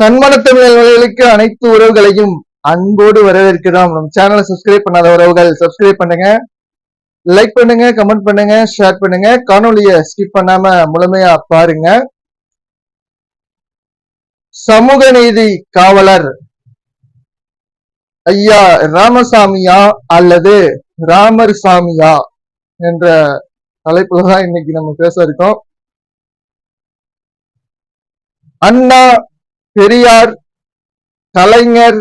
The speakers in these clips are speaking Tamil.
தன்மனத்தமிழர்களுக்கு அனைத்து உறவுகளையும் அன்போடு வரவேற்கிறோம். நம்ம சேனலை சப்ஸ்கிரைப் பண்ணாத உறவுகள் சப்ஸ்கிரைப் பண்ணுங்க. லைக் பண்ணுங்க கமெண்ட் பண்ணுங்க ஷேர் பண்ணுங்க. காணொலியை ஸ்கிப் பண்ணாம முழுமையா பாருங்க. சமூக நீதி காவலர் ஐயா ராமசாமியா அல்லது ராமர் சாமியா என்ற தலைப்புல தான் இன்னைக்கு நம்ம பேச இருக்கோம். அண்ணா பெரியார் கலைஞர்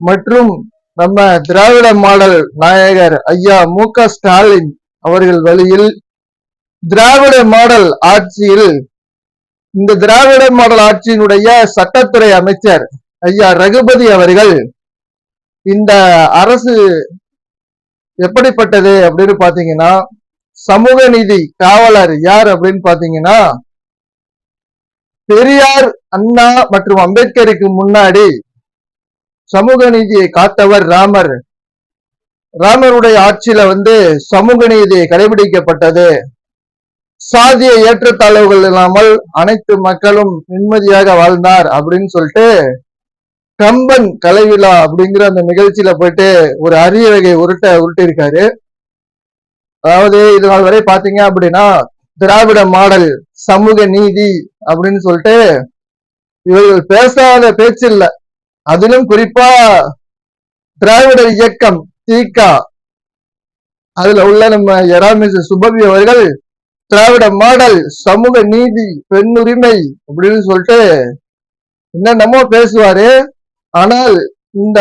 மற்றும் நம்ம திராவிட மாடல் நாயகர் ஐயா மு க ஸ்டாலின் அவர்கள் வழியில் திராவிட மாடல் ஆட்சியில் இந்த திராவிட மாடல் ஆட்சியினுடைய சட்டத்துறை அமைச்சர் ஐயா ரகுபதி அவர்கள் இந்த அரசு எப்படிப்பட்டது அப்படின்னு பாத்தீங்கன்னா சமூக நீதி காவலர் யார் அப்படின்னு பாத்தீங்கன்னா பெரியார் அண்ணா மற்றும் அம்பேத்கருக்கு முன்னாடி சமூக நீதியை காத்தவர் ராமர். ராமருடைய ஆட்சியில வந்து சமூக நீதி கடைபிடிக்கப்பட்டது. சாதிய ஏற்றத்தாழ்வுகள் இல்லாமல் அனைத்து மக்களும் நிம்மதியாக வாழ்ந்தார் அப்படின்னு சொல்லிட்டு கம்பன் கலைவிழா அப்படிங்கிற அந்த நிகழ்ச்சியில போயிட்டு ஒரு அரிய வகை உருட்ட உருட்டிருக்காரு அதாவது இது நாள் வரை பாத்தீங்க அப்படின்னா திராவிட மாடல் சமூக நீதி அப்படின்னு சொல்லிட்டு இவர்கள் பேசாத பேச்சு இல்ல அதிலும் குறிப்பா திராவிடர் இயக்கம் தீகா. அதுல உள்ள நம்ம எராமிஸ் சுபவி அவர்கள் திராவிட மாடல் சமூக நீதி பெண்ணுரிமை அப்படின்னு சொல்லிட்டு என்னென்னமோ பேசுவாரு. ஆனால் இந்த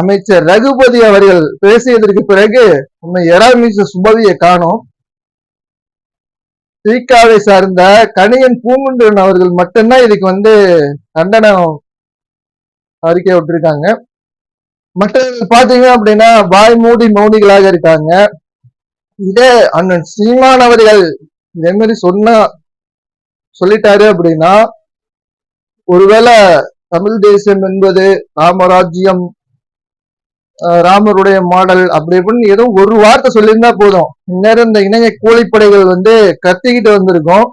அமைச்சர் ரகுபதி அவர்கள் பேசியதற்கு பிறகு நம்ம எராமிஸ் சுபவியை காணும். தீக்காவை சார்ந்த கணியன் பூங்குன்றன் அவர்கள் மட்டும்தான் இதுக்கு வந்து கண்டனம் அறிக்கை விட்டுருக்காங்க. மற்றவர்கள் பாத்தீங்க அப்படின்னா வாய் மூடி மௌனிகளாக இருக்காங்க. இதே அண்ணன் சீமான் அவர்கள் இதே மாதிரி சொன்னா சொல்லிட்டாரு அப்படின்னா ஒருவேளை தமிழ் தேசம் என்பது ராமராஜ்யம் ராமருடைய மாடல் அப்படி இப்படின்னு ஏதோ ஒரு வார்த்தை சொல்லியிருந்தா போதும். இந்நேரம் இந்த இணைய கூலிப்படைகள் வந்து கத்திக்கிட்டு வந்திருக்கும்.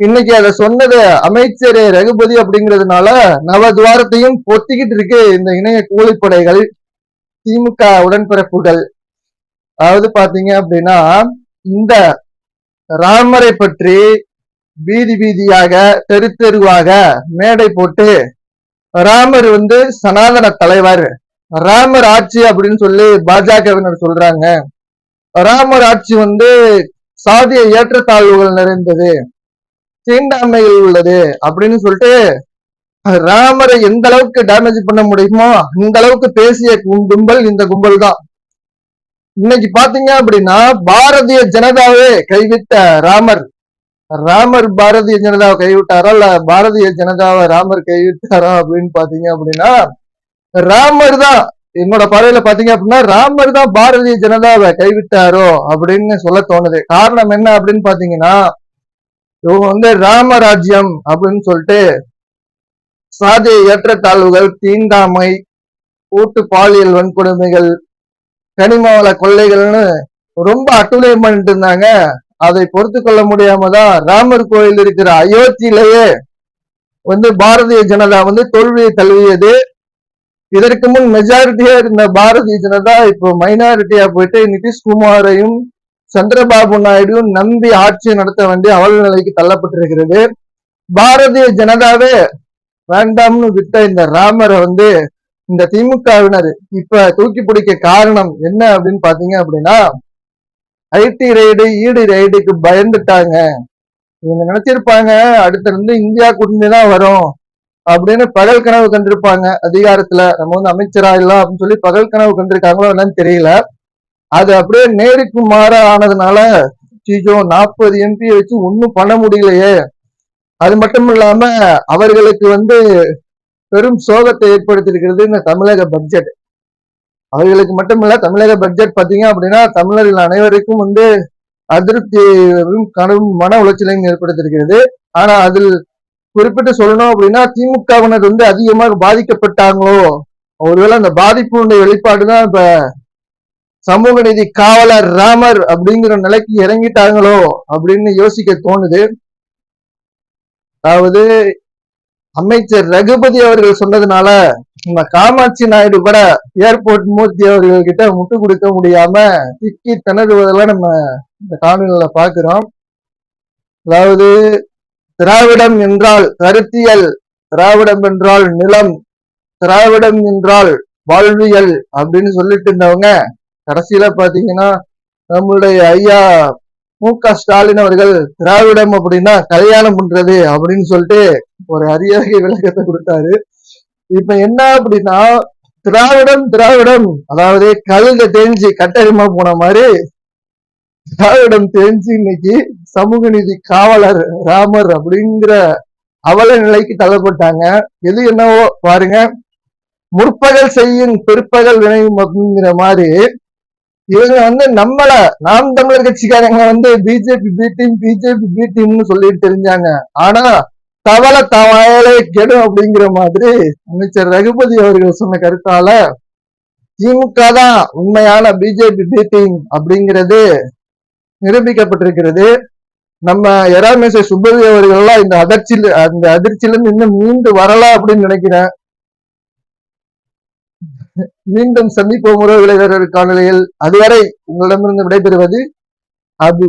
இன்னைக்கு அதை சொன்னது அமைச்சர் ரகுபதி அப்படிங்கிறதுனால நவதுவாரத்தையும் பொத்திக்கிட்டு இருக்கு இந்த இணைய கூலிப்படைகள் திமுக உடன்பிறப்புகள். அதாவது பாத்தீங்க அப்படின்னா இந்த ராமரை பற்றி வீதி வீதியாக தெரு தெருவாக மேடை போட்டு ராமர் வந்து சனாதன தலைவர். ராமர் ஆட்சி அப்படின்னு சொல்லி பாஜகவினர் சொல்றாங்க. ராமர் ஆட்சி வந்து சாதிய ஏற்றத்தாழ்வுகள் நிறைந்தது தீண்டாமைகள் உள்ளது அப்படின்னு சொல்லிட்டு ராமரை எந்த அளவுக்கு டேமேஜ் பண்ண முடியுமோ இந்த அளவுக்கு பேசிய கும்பல் இந்த கும்பல் தான். இன்னைக்கு பாத்தீங்க அப்படின்னா பாரதிய ஜனதாவே கைவிட்ட ராமர். ராமர் பாரதிய ஜனதாவை கைவிட்டாரா இல்ல பாரதிய ஜனதாவை ராமர் கைவிட்டாரா அப்படின்னு பாத்தீங்க அப்படின்னா ராமர் தான் என்னோட பறவையில பாத்தீங்க அப்படின்னா ராமர் தான் பாரதிய ஜனதாவை கைவிட்டாரோ அப்படின்னு சொல்ல தோணுது. காரணம் என்ன அப்படின்னு பாத்தீங்கன்னா இவங்க வந்து ராமராஜ்யம் அப்படின்னு சொல்லிட்டு சாதிய ஏற்றத்தாழ்வுகள் தீண்டாமை கூட்டு பாலியல் வன்கொடுமைகள் கனிம வள கொள்ளைகள்னு ரொம்ப அட்டுழியம் பண்ணிட்டு இருந்தாங்க. அதை பொறுத்து கொள்ள முடியாம தான் ராமர் கோயில் இருக்கிற அயோத்தியிலேயே வந்து பாரதிய ஜனதா வந்து தோல்வியை தழுவியது. இதற்கு முன் மெஜாரிட்டியா இருந்த பாரதிய ஜனதா இப்போ மைனாரிட்டியா போயிட்டு நிதிஷ்குமாரையும் சந்திரபாபு நாயுடுவும் நம்பி ஆட்சி நடத்த வேண்டிய அவல நிலைக்கு தள்ளப்பட்டிருக்கிறது. பாரதிய ஜனதாவே வேண்டாம்னு விட்ட இந்த ராமரை வந்து இந்த திமுகவினர் இப்ப தூக்கி பிடிக்க காரணம் என்ன அப்படின்னு பாத்தீங்க அப்படின்னா ஐடி ரைடு ஈடு ரைடுக்கு பயந்துட்டாங்க. இவங்க நினைச்சிருப்பாங்க அடுத்து இருந்து இந்தியா கூட்டணி தான் வரும். அப்படின்னு பகல் கனவு கண்டிருப்பாங்க. அதிகாரத்துல நம்ம வந்து அமைச்சரா இல்ல அப்படின்னு சொல்லி பகல் கனவு கண்டிருக்காங்களோ என்னன்னு தெரியல. அது அப்படியே நேருக்கு மாற ஆனதுனால சீஜோ நாற்பது எம்பி வச்சு ஒன்னும் பண்ண முடியலையே. அது மட்டும் இல்லாம அவர்களுக்கு வந்து பெரும் சோகத்தை ஏற்படுத்தியிருக்கிறது இந்த தமிழக பட்ஜெட் அவர்களுக்கு மட்டுமில்ல தமிழக பட்ஜெட் பார்த்தீங்க அப்படின்னா தமிழர்கள் அனைவருக்கும் வந்து அதிருப்தியும் கனவும் மன உளைச்சலையும் ஏற்படுத்தியிருக்கிறது. ஆனா அதில் குறிப்பிட்டு சொல்லணும் அப்படின்னா திமுகவினர் வந்து அதிகமாக பாதிக்கப்பட்டாங்களோ? ஒருவேளை அந்த பாதிப்புடைய வெளிப்பாடுதான் இப்ப சமூக நீதி காவலர் ராமர் அப்படிங்கிற நிலைக்கு இறங்கிட்டாங்களோ அப்படின்னு யோசிக்க தோணுது. அதாவது அமைச்சர் ரகுபதி அவர்கள் சொன்னதுனால நம்ம காமாட்சி நாயுடு கூட ஏர்போர்ட் மூர்த்தி அவர்கள் கிட்ட முட்டு கொடுக்க முடியாம திக்கி திணறுவதெல்லாம் நம்ம இந்த காணொலியில பாக்குறோம் அதாவது திராவிடம் என்றால் கருத்தியல் திராவிடம் என்றால் நிலம் திராவிடம் என்றால் வாழ்வியல் அப்படின்னு சொல்லிட்டு இருந்தவங்க கடைசியில பாத்தீங்கன்னா நம்மளுடைய ஐயா மு க ஸ்டாலின் அவர்கள் திராவிடம் அப்படின்னா கல்யாணம் பண்றது அப்படின்னு சொல்லிட்டு ஒரு அரியகை விளக்கத்தை கொடுத்தாரு. இப்ப என்ன அப்படின்னா திராவிடம் திராவிடம் அதாவது கழுத தேஞ்சு கட்டரிமா போன மாதிரி திராவிடம் தேஞ்சு இன்னைக்கு சமூக நீதி காவலர் ராமர் அப்படிங்கிற அவல நிலைக்கு தள்ளப்பட்டாங்க. எது என்னவோ பாருங்க. முற்பகல் செய்யும் பிற்பகல் வினையும் அப்படிங்கிற மாதிரி இவங்க வந்து நம்மள நாம் தமிழர் கட்சிக்காரங்க வந்து BJP B team BJP B டீம்னு சொல்லிட்டு தெரிஞ்சாங்க. ஆனா தவள தவளை கெடும் அப்படிங்கிற மாதிரி அமைச்சர் ரகுபதி அவர்கள் சொன்ன கருத்தால திமுக தான் உண்மையான பிஜேபி பி டீம் அப்படிங்கிறது நிரூபிக்கப்பட்டிருக்கிறது. நம்ம எராமேசை சுப்பவி அவர்கள்லாம் எல்லாம் இந்த அதிர்ச்சியில அந்த அதிர்ச்சியில இருந்து இன்னும் மீண்டு வரலாம் அப்படின்னு நினைக்கிறேன். மீண்டும் சந்திப்போம் உறவு விளைவர்கள் காணொலியில் அதுவரை உங்களிடமிருந்து விடைபெறுவது அபு.